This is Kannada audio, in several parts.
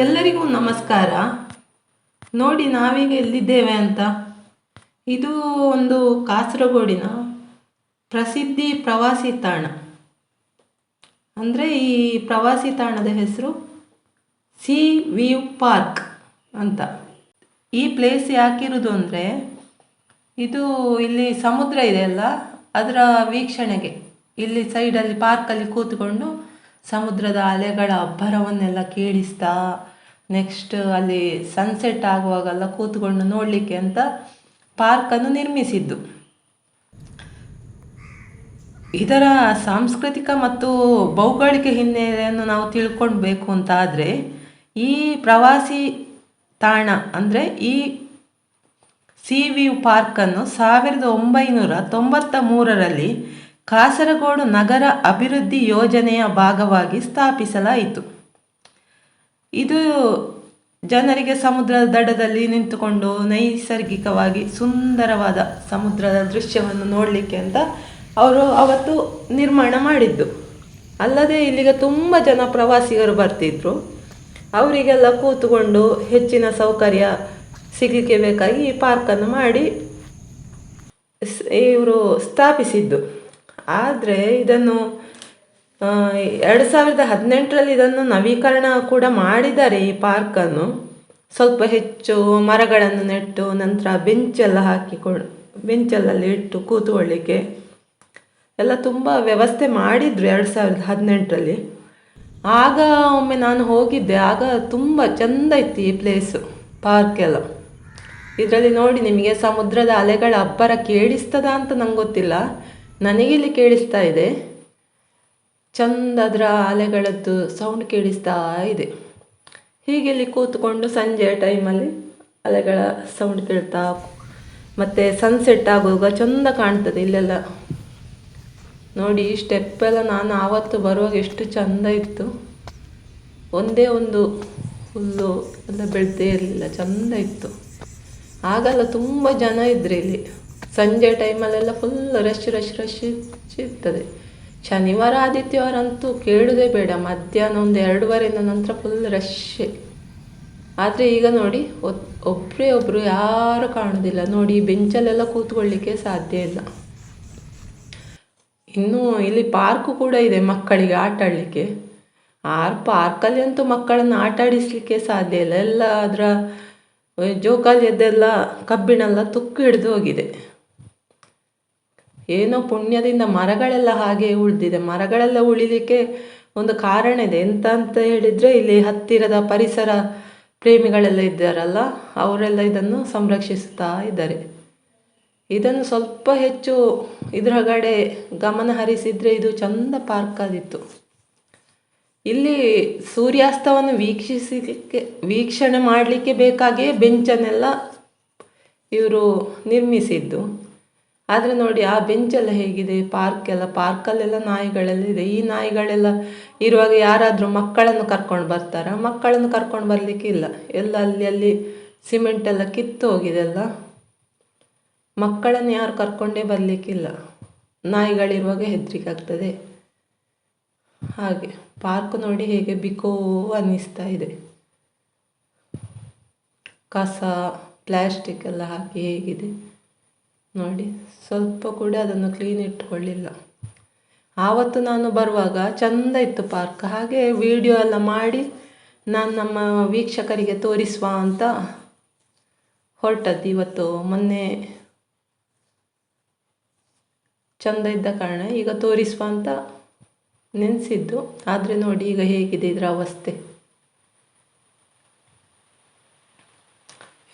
ಎಲ್ಲರಿಗೂ ನಮಸ್ಕಾರ. ನೋಡಿ, ನಾವೀಗ ಎಲ್ಲಿದ್ದೇವೆ ಅಂತ. ಇದು ಒಂದು ಕಾಸರಗೋಡಿನ ಪ್ರಸಿದ್ಧಿ ಪ್ರವಾಸಿ ತಾಣ. ಅಂದರೆ ಈ ಪ್ರವಾಸಿ ತಾಣದ ಹೆಸರು ಸಿ ವ್ಯೂ ಪಾರ್ಕ್ ಅಂತ. ಈ ಪ್ಲೇಸ್ ಯಾಕಿರೋದು ಅಂದರೆ, ಇದು ಇಲ್ಲಿ ಸಮುದ್ರ ಇದೆ ಅಲ್ಲ, ಅದರ ವೀಕ್ಷಣೆಗೆ. ಇಲ್ಲಿ ಸೈಡಲ್ಲಿ ಪಾರ್ಕಲ್ಲಿ ಕೂತ್ಕೊಂಡು ಸಮುದ್ರದ ಅಲೆಗಳ ಅಬ್ಬರವನ್ನೆಲ್ಲ ಕೇಳಿಸ್ತಾ ನೆಕ್ಸ್ಟ್ ಅಲ್ಲಿ ಸನ್ಸೆಟ್ ಆಗುವಾಗೆಲ್ಲ ಕೂತ್ಕೊಂಡು ನೋಡಲಿಕ್ಕೆ ಅಂತ ಪಾರ್ಕನ್ನು ನಿರ್ಮಿಸಿದ್ದು. ಇದರ ಸಾಂಸ್ಕೃತಿಕ ಮತ್ತು ಭೌಗೋಳಿಕ ಹಿನ್ನೆಲೆಯನ್ನು ನಾವು ತಿಳ್ಕೊಳ್ಬೇಕು ಅಂತ ಆದರೆ, ಈ ಪ್ರವಾಸಿ ತಾಣ ಅಂದರೆ ಈ ಸಿ ವಿ ಪಾರ್ಕನ್ನು ಸಾವಿರದ ಒಂಬೈನೂರ ತೊಂಬತ್ತ ಮೂರರಲ್ಲಿ ಕಾಸರಗೋಡು ನಗರ ಅಭಿವೃದ್ಧಿ ಯೋಜನೆಯ ಭಾಗವಾಗಿ ಸ್ಥಾಪಿಸಲಾಯಿತು. ಇದು ಜನರಿಗೆ ಸಮುದ್ರದ ದಡದಲ್ಲಿ ನಿಂತುಕೊಂಡು ನೈಸರ್ಗಿಕವಾಗಿ ಸುಂದರವಾದ ಸಮುದ್ರದ ದೃಶ್ಯವನ್ನು ನೋಡಲಿಕ್ಕೆ ಅಂತ ಅವರು ಅವತ್ತು ನಿರ್ಮಾಣ ಮಾಡಿದ್ದು. ಅಲ್ಲದೆ ಇಲ್ಲಿಗೆ ತುಂಬ ಜನ ಪ್ರವಾಸಿಗರು ಬರ್ತಿದ್ರು. ಅವರಿಗೆಲ್ಲ ಕೂತುಕೊಂಡು ಹೆಚ್ಚಿನ ಸೌಕರ್ಯ ಸಿಗಲಿಕ್ಕೆ ಬೇಕಾಗಿ ಈ ಪಾರ್ಕನ್ನು ಮಾಡಿ ಇವರು ಸ್ಥಾಪಿಸಿದ್ದು. ಆದರೆ ಇದನ್ನು ಎರಡು ಸಾವಿರದ ಹದಿನೆಂಟರಲ್ಲಿ ಇದನ್ನು ನವೀಕರಣ ಕೂಡ ಮಾಡಿದ್ದಾರೆ ಈ ಪಾರ್ಕನ್ನು ಸ್ವಲ್ಪ ಹೆಚ್ಚು ಮರಗಳನ್ನು ನೆಟ್ಟು, ನಂತರ ಬೆಂಚೆಲ್ಲ ಹಾಕಿಕೊಂಡು ಬೆಂಚಲ್ಲಲ್ಲಿ ಇಟ್ಟು ಕೂತುಕೊಳ್ಳಿಕ್ಕೆ. ಎಲ್ಲ ತುಂಬ ವ್ಯವಸ್ಥೆ ಮಾಡಿದರು ಎರಡು ಸಾವಿರದ ಹದಿನೆಂಟರಲ್ಲಿ. ಆಗ ಒಮ್ಮೆ ನಾನು ಹೋಗಿದ್ದೆ, ಆಗ ತುಂಬ ಚೆಂದ ಇತ್ತು ಈ ಪ್ಲೇಸು ಪಾರ್ಕ್ ಎಲ್ಲ. ಇದರಲ್ಲಿ ನೋಡಿ ನಿಮಗೆ ಸಮುದ್ರದ ಅಲೆಗಳ ಅಬ್ಬರ ಕೇಳಿಸ್ತದ ಅಂತ ನಂಗೆ ಗೊತ್ತಿಲ್ಲ ನನಗಿಲ್ಲಿ ಕೇಳಿಸ್ತಾ ಇದೆ. ಚಂದ ಅದರ ಅಲೆಗಳದ್ದು ಸೌಂಡ್ ಕೇಳಿಸ್ತಾ ಇದೆ. ಹೀಗೆ ಇಲ್ಲಿ ಕೂತ್ಕೊಂಡು ಸಂಜೆ ಟೈಮಲ್ಲಿ ಅಲೆಗಳ ಸೌಂಡ್ ಕೇಳ್ತಾ ಮತ್ತು ಸನ್ಸೆಟ್ ಆಗುವಾಗ ಚಂದ ಕಾಣ್ತದೆ ಇಲ್ಲೆಲ್ಲ. ನೋಡಿ, ಈ ಸ್ಟೆಪ್ ಎಲ್ಲ ನಾನು ಆವತ್ತು ಬರುವಾಗ ಎಷ್ಟು ಚಂದ ಇತ್ತು. ಒಂದೇ ಒಂದು ಹುಲ್ಲು ಎಲ್ಲ ಬೆಳೆದೇ ಇರಲಿಲ್ಲ ಚಂದ ಇತ್ತು. ಆಗಲ್ಲ ತುಂಬ ಜನ ಇದ್ದರು ಇಲ್ಲಿ. ಸಂಜೆ ಟೈಮಲ್ಲೆಲ್ಲ ಫುಲ್ ರಶ್ ರಶ್ ರಶ್ ಇರ್ತದೆ. ಶನಿವಾರ ಆದಿತ್ಯವಾರ ಅಂತೂ ಕೇಳೋದೇ ಬೇಡ. ಮಧ್ಯಾಹ್ನ ಒಂದು ಎರಡೂವರೆಯಿಂದ ನಂತರ ಫುಲ್ ರಶ್ ಆದರೆ ಈಗ ನೋಡಿ ಒಬ್ಬರೇ ಒಬ್ಬರು ಯಾರು ಕಾಣೋದಿಲ್ಲ. ನೋಡಿ ಬೆಂಚಲ್ಲೆಲ್ಲ ಕೂತ್ಕೊಳ್ಳಿಕ್ಕೆ ಸಾಧ್ಯ ಇಲ್ಲ. ಇನ್ನು ಇಲ್ಲಿ ಪಾರ್ಕು ಕೂಡ ಇದೆ ಮಕ್ಕಳಿಗೆ ಆಟ ಆಡಲಿಕ್ಕೆ. ಆರ್ ಪಾರ್ಕಲ್ಲಿ ಅಂತೂ ಮಕ್ಕಳನ್ನು ಆಟ ಆಡಿಸಲಿಕ್ಕೆ ಸಾಧ್ಯ ಇಲ್ಲ. ಎಲ್ಲ ಅದರ ಜೋಕಾಲಿಯದ್ದೆಲ್ಲ ಕಬ್ಬಿಣೆಲ್ಲ ತುಕ್ಕು ಹಿಡಿದು ಹೋಗಿದೆ. ಏನೋ ಪುಣ್ಯದಿಂದ ಮರಗಳೆಲ್ಲ ಹಾಗೆ ಉಳಿದಿದೆ. ಮರಗಳೆಲ್ಲ ಉಳಿಲಿಕ್ಕೆ ಒಂದು ಕಾರಣ ಇದೆ. ಎಂತ ಅಂತ ಹೇಳಿದರೆ ಇಲ್ಲಿ ಹತ್ತಿರದ ಪರಿಸರ ಪ್ರೇಮಿಗಳೆಲ್ಲ ಇದ್ದಾರಲ್ಲ, ಅವರೆಲ್ಲ ಇದನ್ನು ಸಂರಕ್ಷಿಸ್ತಾ ಇದ್ದಾರೆ. ಇದನ್ನು ಸ್ವಲ್ಪ ಹೆಚ್ಚು ಇದರಗಡೆ ಗಮನ ಹರಿಸಿದರೆ ಇದು ಚಂದ ಪಾರ್ಕ್ ಆದಿತ್ತು ಇಲ್ಲಿ ಸೂರ್ಯಾಸ್ತವನ್ನು ವೀಕ್ಷಿಸಲಿಕ್ಕೆ, ವೀಕ್ಷಣೆ ಮಾಡಲಿಕ್ಕೆ ಬೇಕಾಗಿಯೇ ಬೆಂಚನ್ನೆಲ್ಲ ಇವರು ನಿರ್ಮಿಸಿದ್ದು. ಆದರೆ ನೋಡಿ, ಆ ಬೆಂಚೆಲ್ಲ ಹೇಗಿದೆ, ಪಾರ್ಕ್ ಎಲ್ಲ ಪಾರ್ಕಲ್ಲೆಲ್ಲ ನಾಯಿಗಳೆಲ್ಲ ಇದೆ. ಈ ನಾಯಿಗಳೆಲ್ಲ ಇರುವಾಗ ಯಾರಾದರೂ ಮಕ್ಕಳನ್ನು ಕರ್ಕೊಂಡು ಬರ್ತಾರಾ? ಮಕ್ಕಳನ್ನು ಕರ್ಕೊಂಡು ಬರಲಿಕ್ಕೆ ಇಲ್ಲ. ಎಲ್ಲ ಅಲ್ಲಿ ಅಲ್ಲಿ ಸಿಮೆಂಟ್ ಎಲ್ಲ ಕಿತ್ತು ಹೋಗಿದೆ ಅಲ್ಲ? ಮಕ್ಕಳನ್ನು ಯಾರು ಕರ್ಕೊಂಡೇ ಬರಲಿಕ್ಕಿಲ್ಲ ನಾಯಿಗಳಿರುವಾಗ ಹೆದರಿಕೆ ಆಗ್ತದೆ ಹಾಗೆ, ಪಾರ್ಕ್ ನೋಡಿ ಹೇಗೆ ಬಿಕೋ ಅನ್ನಿಸ್ತಾ ಇದೆ. ಕಸ ಪ್ಲ್ಯಾಸ್ಟಿಕ್ ಎಲ್ಲ ಹಾಕಿ ಹೇಗಿದೆ. ನೋಡಿ, ಸ್ವಲ್ಪ ಕೂಡ ಅದನ್ನು ಕ್ಲೀನ್ ಇಟ್ಕೊಳ್ಳಿಲ್ಲ. ಆವತ್ತು ನಾನು ಬರುವಾಗ ಚಂದ ಇತ್ತು ಪಾರ್ಕ್ ಹಾಗೆ ವಿಡಿಯೋ ಎಲ್ಲ ಮಾಡಿ ನಾನು ನಮ್ಮ ವೀಕ್ಷಕರಿಗೆ ತೋರಿಸುವ ಅಂತ ಹೊರಟದ್ದು ಇವತ್ತು. ಮೊನ್ನೆ ಚೆಂದ ಇದ್ದ ಕಾರಣ ಈಗ ತೋರಿಸುವ ಅಂತ ನೆನೆಸಿದ್ದು. ಆದರೆ ನೋಡಿ ಈಗ ಹೇಗಿದೆ ಇದರ ಅವಸ್ಥೆ.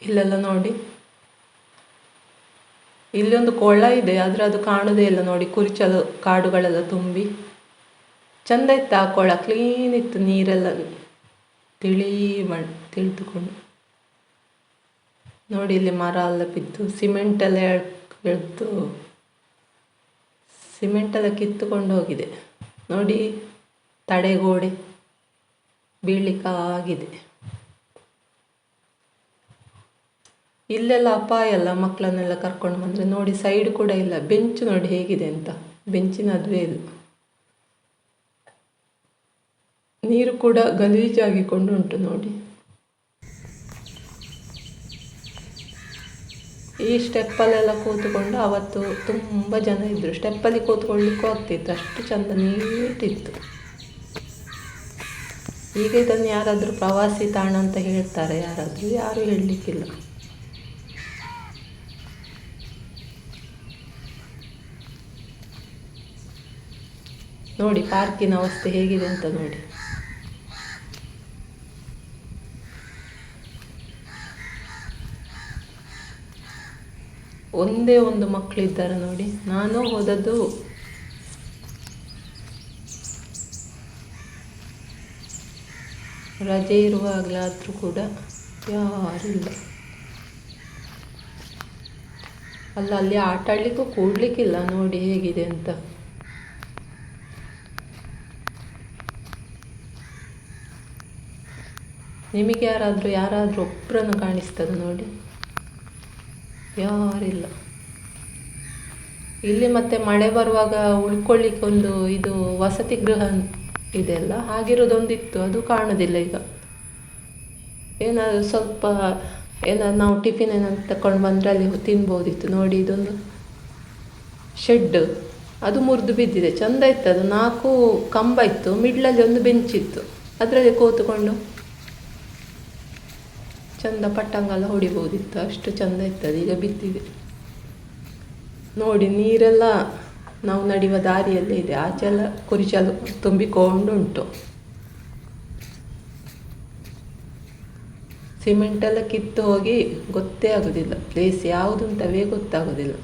ಇಲ್ಲೆಲ್ಲ ನೋಡಿ. ಇಲ್ಲೊಂದು ಕೊಳ ಇದೆ, ಆದರೆ ಅದು ಕಾಣೋದೇ ಇಲ್ಲ ನೋಡಿ, ಕುರಿಚಲು ಕಾಡುಗಳೆಲ್ಲ ತುಂಬಿ. ಚಂದ ಇತ್ತು ಆ ಕೊಳ ಕ್ಲೀನ್ ಇತ್ತು ನೀರೆಲ್ಲ. ತಿಳಿ ಮಣ್ಣು ತಿಳಿದುಕೊಂಡು. ನೋಡಿ ಇಲ್ಲಿ ಮರ ಎಲ್ಲ ಬಿದ್ದು ಸಿಮೆಂಟ್ ಎಲ್ಲ ಎಳ್ದು ಸಿಮೆಂಟ್ ಎಲ್ಲ ಕಿತ್ತುಕೊಂಡು ಹೋಗಿದೆ. ನೋಡಿ, ತಡೆಗೋಡೆ ಬೀಳಲಿಕ್ಕಾಗಿದೆ. ಇಲ್ಲೆಲ್ಲ ಅಪಾಯ ಅಲ್ಲ ಮಕ್ಕಳನ್ನೆಲ್ಲ ಕರ್ಕೊಂಡು ಬಂದರೆ. ನೋಡಿ ಸೈಡ್ ಕೂಡ ಇಲ್ಲ. ಬೆಂಚು ನೋಡಿ ಹೇಗಿದೆ ಅಂತ. ಬೆಂಚಿನ ಅದುವೇ ಇಲ್ಲ. ನೀರು ಕೂಡ ಗಲೀಜಾಗಿಕೊಂಡು ಉಂಟು ನೋಡಿ. ಈ ಸ್ಟೆಪ್ಪಲ್ಲೆಲ್ಲ ಕೂತ್ಕೊಂಡು ಆವತ್ತು ತುಂಬ ಜನ ಇದ್ದರು ಸ್ಟೆಪ್ಪಲ್ಲಿ ಕೂತ್ಕೊಳ್ಳಿಕ್ಕೂ ಆಗ್ತಿತ್ತು. ಅಷ್ಟು ಚಂದ ನೀಟಿತ್ತು. ಈಗ ಇದನ್ನು ಯಾರಾದರೂ ಪ್ರವಾಸಿ ತಾಣ ಅಂತ ಹೇಳ್ತಾರೆ. ಯಾರಾದರೂ ಯಾರೂ ಹೇಳಲಿಕ್ಕಿಲ್ಲ. ನೋಡಿ, ಪಾರ್ಕಿನ ಅವಸ್ಥೆ ಹೇಗಿದೆ ಅಂತ ನೋಡಿ. ಒಂದೇ ಒಂದು ಮಕ್ಕಳಿದ್ದಾರೆ ನೋಡಿ. ನಾನು ಹೋದದ್ದು ರಜೆ ಇರುವಾಗಲಾದರೂ ಕೂಡ ಯಾರಿಲ್ಲ ಅಲ್ಲ, ಅಲ್ಲಿ ಆಟ ಆಡಲಿಕ್ಕೂ ಕೂಡ್ಲಿಕ್ಕಿಲ್ಲ ನೋಡಿ ಹೇಗಿದೆ ಅಂತ. ನಿಮಗೆ ಯಾರಾದರೂ ಯಾರಾದರೂ ಒಬ್ಬರನ್ನು ಕಾಣಿಸ್ತದೆ ನೋಡಿ. ಯಾರಿಲ್ಲ. ಇಲ್ಲಿ ಮತ್ತೆ ಮಳೆ ಬರುವಾಗ ಉಳ್ಕೊಳ್ಳಿಕ್ಕೆ ಒಂದು ಇದು ವಸತಿ ಗೃಹ ಇದೆಲ್ಲ ಹಾಗಿರೋದೊಂದಿತ್ತು ಅದು ಕಾಣೋದಿಲ್ಲ ಈಗ. ಏನಾದರೂ ಸ್ವಲ್ಪ ಏನಾದ್ರು ನಾವು ಟಿಫಿನ್ ಏನಾದ್ರು ತಗೊಂಡು ಬಂದರೆ ಅಲ್ಲಿ ತಿನ್ಬೋದಿತ್ತು. ನೋಡಿ ಇದೊಂದು ಶೆಡ್ ಅದು ಮುರಿದು ಬಿದ್ದಿದೆ. ಚಂದ ಇತ್ತು ಅದು. ನಾಲ್ಕು ಕಂಬ ಇತ್ತು. ಮಿಡ್ಲಲ್ಲಿ ಒಂದು ಬೆಂಚ್ ಇತ್ತು. ಅದರಲ್ಲಿ ಕೂತ್ಕೊಂಡು ಚಂದ ಪಟ್ಟಂಗೆಲ್ಲ ಹೊಡಿಬೋದಿತ್ತು ಅಷ್ಟು ಚಂದ ಇತ್ತು ಈಗ ಬಿದ್ದಿದೆ ನೋಡಿ, ನೀರೆಲ್ಲ ನಾವು ನಡೆಯುವ ದಾರಿಯಲ್ಲೇ ಇದೆ. ಆಚೆಲ್ಲ ಉಂಟು ಸಿಮೆಂಟೆಲ್ಲ ಕಿತ್ತು ಹೋಗಿ ಗೊತ್ತೇ ಆಗೋದಿಲ್ಲ. ಪ್ಲೇಸ್ ಯಾವುದು ಅಂತವೇ ಗೊತ್ತಾಗೋದಿಲ್ಲ.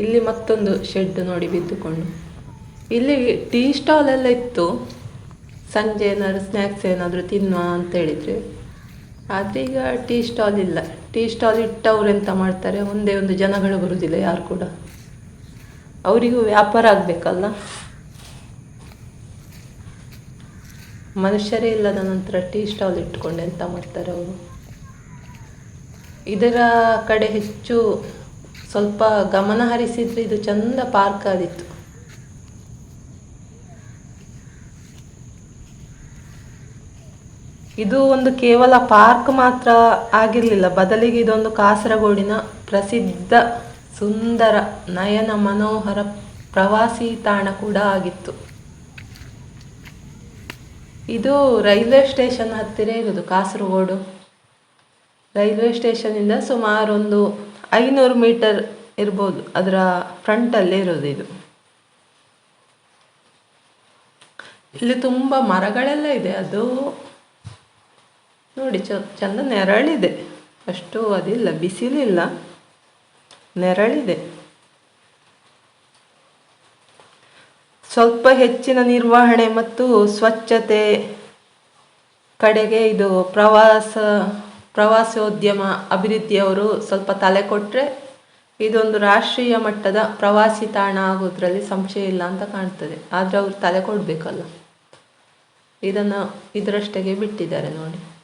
ಇಲ್ಲಿ ಮತ್ತೊಂದು ಶೆಡ್ ನೋಡಿ ಬಿದ್ದುಕೊಂಡು. ಇಲ್ಲಿ ಟೀ ಸ್ಟಾಲ್ ಎಲ್ಲ ಇತ್ತು. ಸಂಜೆ ಏನಾದ್ರು ಸ್ನ್ಯಾಕ್ಸ್ ಏನಾದರೂ ತಿನ್ನುವ ಅಂತ ಹೇಳಿದರೆ. ಆದರೆ ಈಗ ಟೀ ಸ್ಟಾಲ್ ಇಲ್ಲ. ಟೀ ಸ್ಟಾಲ್ ಇಟ್ಟವ್ರು ಎಂತ ಮಾಡ್ತಾರೆ? ಒಂದೇ ಒಂದು ಜನಗಳು ಬರುವುದಿಲ್ಲ ಯಾರು ಕೂಡ. ಅವರಿಗೂ ವ್ಯಾಪಾರ ಆಗಬೇಕಲ್ಲ. ಮನುಷ್ಯರೇ ಇಲ್ಲದ ನಂತರ ಟೀ ಸ್ಟಾಲ್ ಇಟ್ಕೊಂಡು ಎಂತ ಮಾಡ್ತಾರೆ ಅವರು? ಇದರ ಕಡೆ ಹೆಚ್ಚು ಸ್ವಲ್ಪ ಗಮನ ಹರಿಸಿದ್ರೆ ಇದು ಚಂದ ಪಾರ್ಕ್ ಆದಿತ್ತು. ಇದು ಒಂದು ಕೇವಲ ಪಾರ್ಕ್ ಮಾತ್ರ ಆಗಿರಲಿಲ್ಲ. ಬದಲಿಗೆ ಇದೊಂದು ಕಾಸರಗೋಡಿನ ಪ್ರಸಿದ್ಧ ಸುಂದರ ನಯನ ಮನೋಹರ ಪ್ರವಾಸಿ ತಾಣ ಕೂಡ ಆಗಿತ್ತು. ಇದು ರೈಲ್ವೆ ಸ್ಟೇಷನ್ ಹತ್ತಿರ ಇರೋದು ಕಾಸರಗೋಡು. ರೈಲ್ವೆ ಸ್ಟೇಷನಿಂದ ಸುಮಾರು ಒಂದು ಐನೂರು ಮೀಟರ್ ಇರ್ಬೋದು, ಅದರ ಫ್ರಂಟಲ್ಲೇ ಇರೋದು ಇದು. ಇಲ್ಲಿ ತುಂಬ ಮರಗಳೆಲ್ಲ ಇದೆ, ಅದು ನೋಡಿ, ಚ, ಚಂದ ನೆರಳಿದೆ. ಅಷ್ಟು ಅದಿಲ್ಲ, ಬಿಸಿಲಿಲ್ಲ. ನೆರಳಿದೆ. ಸ್ವಲ್ಪ ಹೆಚ್ಚಿನ ನಿರ್ವಹಣೆ ಮತ್ತು ಸ್ವಚ್ಛತೆ ಕಡೆಗೆ ಇದು ಪ್ರವಾಸ, ಪ್ರವಾಸೋದ್ಯಮ ಅಭಿವೃದ್ಧಿಯವರು ಸ್ವಲ್ಪ ತಲೆ ಕೊಟ್ಟರೆ ಇದೊಂದು ರಾಷ್ಟ್ರೀಯ ಮಟ್ಟದ ಪ್ರವಾಸಿ ತಾಣ ಆಗೋದ್ರಲ್ಲಿ ಸಂಶಯ ಇಲ್ಲ ಅಂತ ಕಾಣ್ತದೆ. ಆದರೆ ಅವರು ತಲೆ ಕೊಡಬೇಕಲ್ಲ. ಇದನ್ನು ಇದರಷ್ಟೆಗೆ ಬಿಟ್ಟಿದ್ದಾರೆ ನೋಡಿ.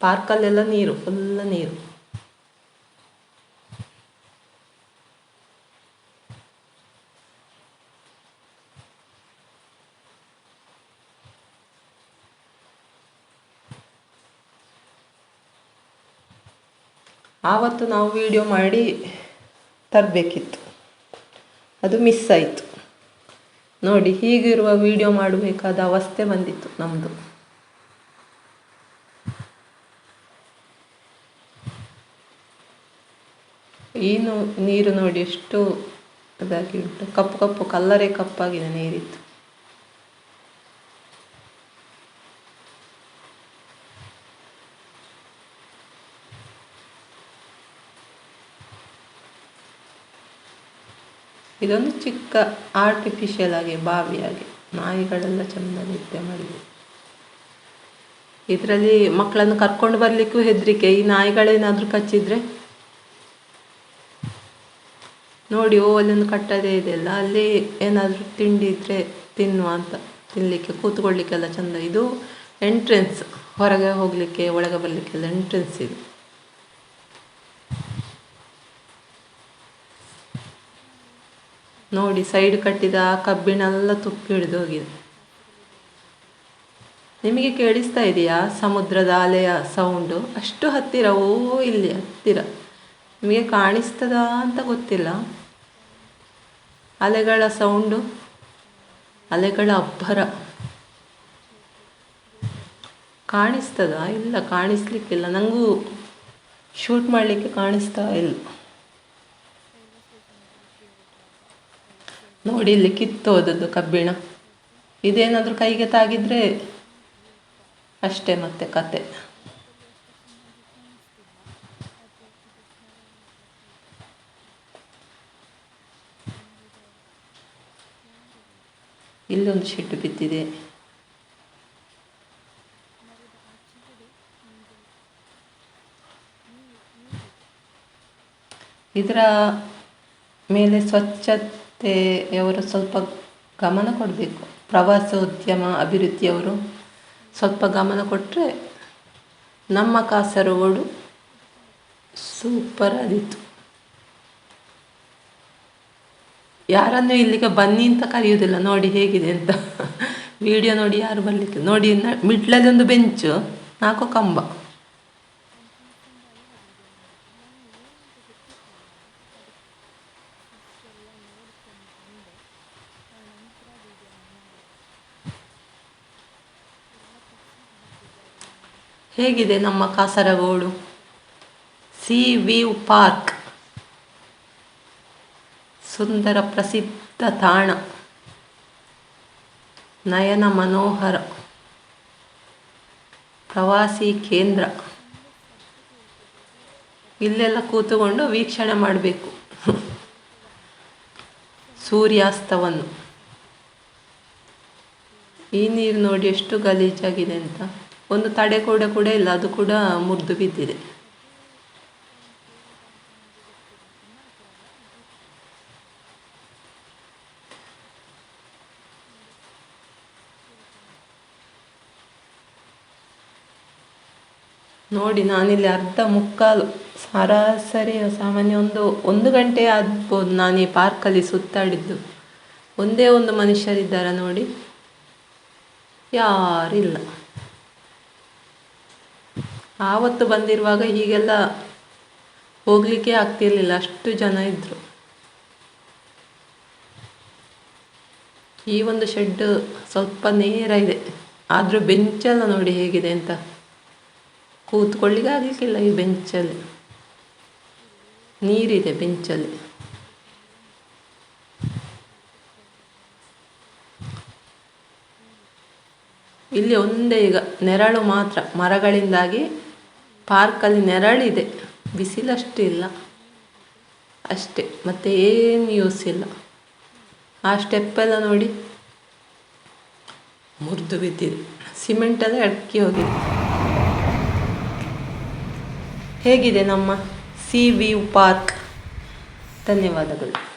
ಪಾರ್ಕಲ್ಲೆಲ್ಲ ನೀರು ಫುಲ್ ನೀರು. ಆವತ್ತು ನಾವು ವಿಡಿಯೋ ಮಾಡಿ ತರಬೇಕಿತ್ತು. ಅದು ಮಿಸ್ ಆಯಿತು. ನೋಡಿ, ಹೀಗಿರುವ ವಿಡಿಯೋ ಮಾಡಬೇಕಾದ ಅವಸ್ಥೆ ಬಂದಿತ್ತು ನಮ್ಮದು ಏನು ನೀರು ನೋಡಿ ಎಷ್ಟು ಅದಾಗಿ ಉಂಟು. ಕಪ್ಪು ಕಪ್ಪು, ಕಲ್ಲರೇ ಕಪ್ಪಾಗಿದೆ ನೀರಿತ್ತು ಇದೊಂದು ಚಿಕ್ಕ ಆರ್ಟಿಫಿಷಿಯಲ್ ಆಗಿ, ಬಾವಿಯಾಗಿ, ನಾಯಿಗಳೆಲ್ಲ ಚೆಂದ ನಿದ್ದೆ ಮಾಡಿದೆ. ಇದರಲ್ಲಿ ಮಕ್ಕಳನ್ನು ಕರ್ಕೊಂಡು ಬರಲಿಕ್ಕೂ ಹೆದರಿಕೆ. ಈ ನಾಯಿಗಳೇನಾದರೂ ಕಚ್ಚಿದ್ರೆ ನೋಡಿ, ಓ, ಅಲ್ಲೊಂದು ಕಟ್ಟದೆ ಇದೆಯಲ್ಲ, ಅಲ್ಲಿ ಏನಾದರೂ ತಿಂಡಿ ಇದ್ದರೆ ತಿನ್ನುವ ಅಂತ ತಿನ್ನಲಿಕ್ಕೆ ಕೂತ್ಕೊಳ್ಳಿಕ್ಕೆಲ್ಲ ಚೆಂದ. ಇದು ಎಂಟ್ರೆನ್ಸ್ ಹೊರಗೆ ಹೋಗಲಿಕ್ಕೆ, ಒಳಗೆ ಬರಲಿಕ್ಕೆಲ್ಲ ಎಂಟ್ರೆನ್ಸ್ ಇದು. ನೋಡಿ ಸೈಡ್ ಕಟ್ಟಿದ ಆ ಕಬ್ಬಿಣೆಲ್ಲ ತುಪ್ಪಿ ಹಿಡಿದು ಹೋಗಿದೆ. ನಿಮಗೆ ಕೇಳಿಸ್ತಾ ಇದೆಯಾ? ಸಮುದ್ರದ ಅಲೆಯ ಸೌಂಡು ಅಷ್ಟು ಹತ್ತಿರ, ಓ, ಇಲ್ಲಿ ಹತ್ತಿರ. ನಿಮಗೆ ಕಾಣಿಸ್ತದಾ ಅಂತ ಗೊತ್ತಿಲ್ಲ. ಅಲೆಗಳ ಸೌಂಡು, ಅಲೆಗಳ ಅಬ್ಬರ. ಕಾಣಿಸ್ತದ? ಇಲ್ಲ, ಕಾಣಿಸ್ಲಿಕ್ಕಿಲ್ಲ. ನನಗೂ ಶೂಟ್ ಮಾಡಲಿಕ್ಕೆ ಕಾಣಿಸ್ತಾ ಇಲ್ಲ. ನೋಡಿ ಇಲ್ಲಿ ಕಿತ್ತೋದದ್ದು ಕಬ್ಬಿಣ. ಇದೇನಾದರೂ ಕೈಗೆ ತಾಗಿದ್ರೆ ಅಷ್ಟೇ ಮತ್ತೆ ಕತೆ. ಇಲ್ಲೊಂದು ಶೆಡ್ ಬಿದ್ದಿದೆ. ಇದರ ಮೇಲೆ ಸ್ವಚ್ಛತೆಯವರು ಸ್ವಲ್ಪ ಗಮನ ಕೊಡಬೇಕು. ಪ್ರವಾಸೋದ್ಯಮ ಅಭಿವೃದ್ಧಿಯವರು ಸ್ವಲ್ಪ ಗಮನ ಕೊಟ್ಟರೆ ನಮ್ಮ ಕಾಸರಗೋಡು ಸೂಪರ್ ಆದಿತ್ತು ಯಾರನ್ನು ಇಲ್ಲಿಗೆ ಬನ್ನಿ ಅಂತ ಕರೆಯುವುದಿಲ್ಲ. ನೋಡಿ ಹೇಗಿದೆ ಅಂತ. ವಿಡಿಯೋ ನೋಡಿ ಯಾರು ಬರಲಿಕ್ಕೆ. ನೋಡಿ ಮಿಡ್ಲಲ್ಲಿ ಒಂದು ಬೆಂಚು, ನಾಲ್ಕು ಕಂಬ. ಹೇಗಿದೆ ನಮ್ಮ ಕಾಸರಗೋಡು? C V park. ಸುಂದರ ಪ್ರಸಿದ್ಧ ತಾಣ. ನಯನ ಮನೋಹರ. ಪ್ರವಾಸಿ ಕೇಂದ್ರ. ಇಲ್ಲೆಲ್ಲ ಕೂತುಕೊಂಡು ವೀಕ್ಷಣೆ ಮಾಡಬೇಕು. ಸೂರ್ಯಾಸ್ತವನ್ನು. ಈ ನೀರು ನೋಡಿ ಎಷ್ಟು ಗಲೀಜಾಗಿದೆ ಅಂತ. ಒಂದು ತಡೆ ಕೂಡ ಕೂಡ ಇಲ್ಲ, ಅದು ಕೂಡ ಮುರಿದು ಬಿದ್ದಿದೆ. ನೋಡಿ, ನಾನಿಲ್ಲಿ ಅರ್ಧ ಮುಕ್ಕಾಲು, ಸರಾಸರಿ ಸಾಮಾನ್ಯ ಒಂದು ಒಂದು ಗಂಟೆ ಆಗ್ಬೋದು ನಾನು ಈ ಪಾರ್ಕಲ್ಲಿ ಸುತ್ತಾಡಿದ್ದು. ಒಂದೇ ಒಂದು ಮನುಷ್ಯರಿದ್ದಾರ ನೋಡಿ? ಯಾರಿಲ್ಲ. ಆವತ್ತು ಬಂದಿರುವಾಗ ಹೀಗೆಲ್ಲ ಹೋಗಲಿಕ್ಕೆ ಆಗ್ತಿರ್ಲಿಲ್ಲ, ಅಷ್ಟು ಜನ ಇದ್ದರು ಈ ಒಂದು ಶೆಡ್ ಸ್ವಲ್ಪ ನೇರ ಇದೆ. ಆದರೂ ಬೆಂಚೆಲ್ಲ ನೋಡಿ ಹೇಗಿದೆ ಅಂತ. ಕೂತ್ಕೊಳ್ಳಿಕ್ಕೆ ಆಗಲಿಕ್ಕಿಲ್ಲ ಈ ಬೆಂಚಲ್ಲಿ. ನೀರಿದೆ ಬೆಂಚಲ್ಲಿ. ಇಲ್ಲಿ ಒಂದೇ ಈಗ ನೆರಳು ಮಾತ್ರ. ಮರಗಳಿಂದಾಗಿ ಪಾರ್ಕಲ್ಲಿ ನೆರಳಿದೆ. ಬಿಸಿಲಷ್ಟು ಇಲ್ಲ ಅಷ್ಟೇ. ಮತ್ತೆ ಏನು ಯೂಸ್ ಇಲ್ಲ. ಆ ಸ್ಟೆಪ್ಪೆಲ್ಲ ನೋಡಿ. ಮುರಿದು ಬಿದ್ದಿದೆ. ಸಿಮೆಂಟೆಲ್ಲ ಅಡ್ಕಿ ಹೋಗಿದೆ. ಹೇಗಿದೆ ನಮ್ಮ ಸಿ ವಿ ಪಾರ್ಕ್ ಧನ್ಯವಾದಗಳು.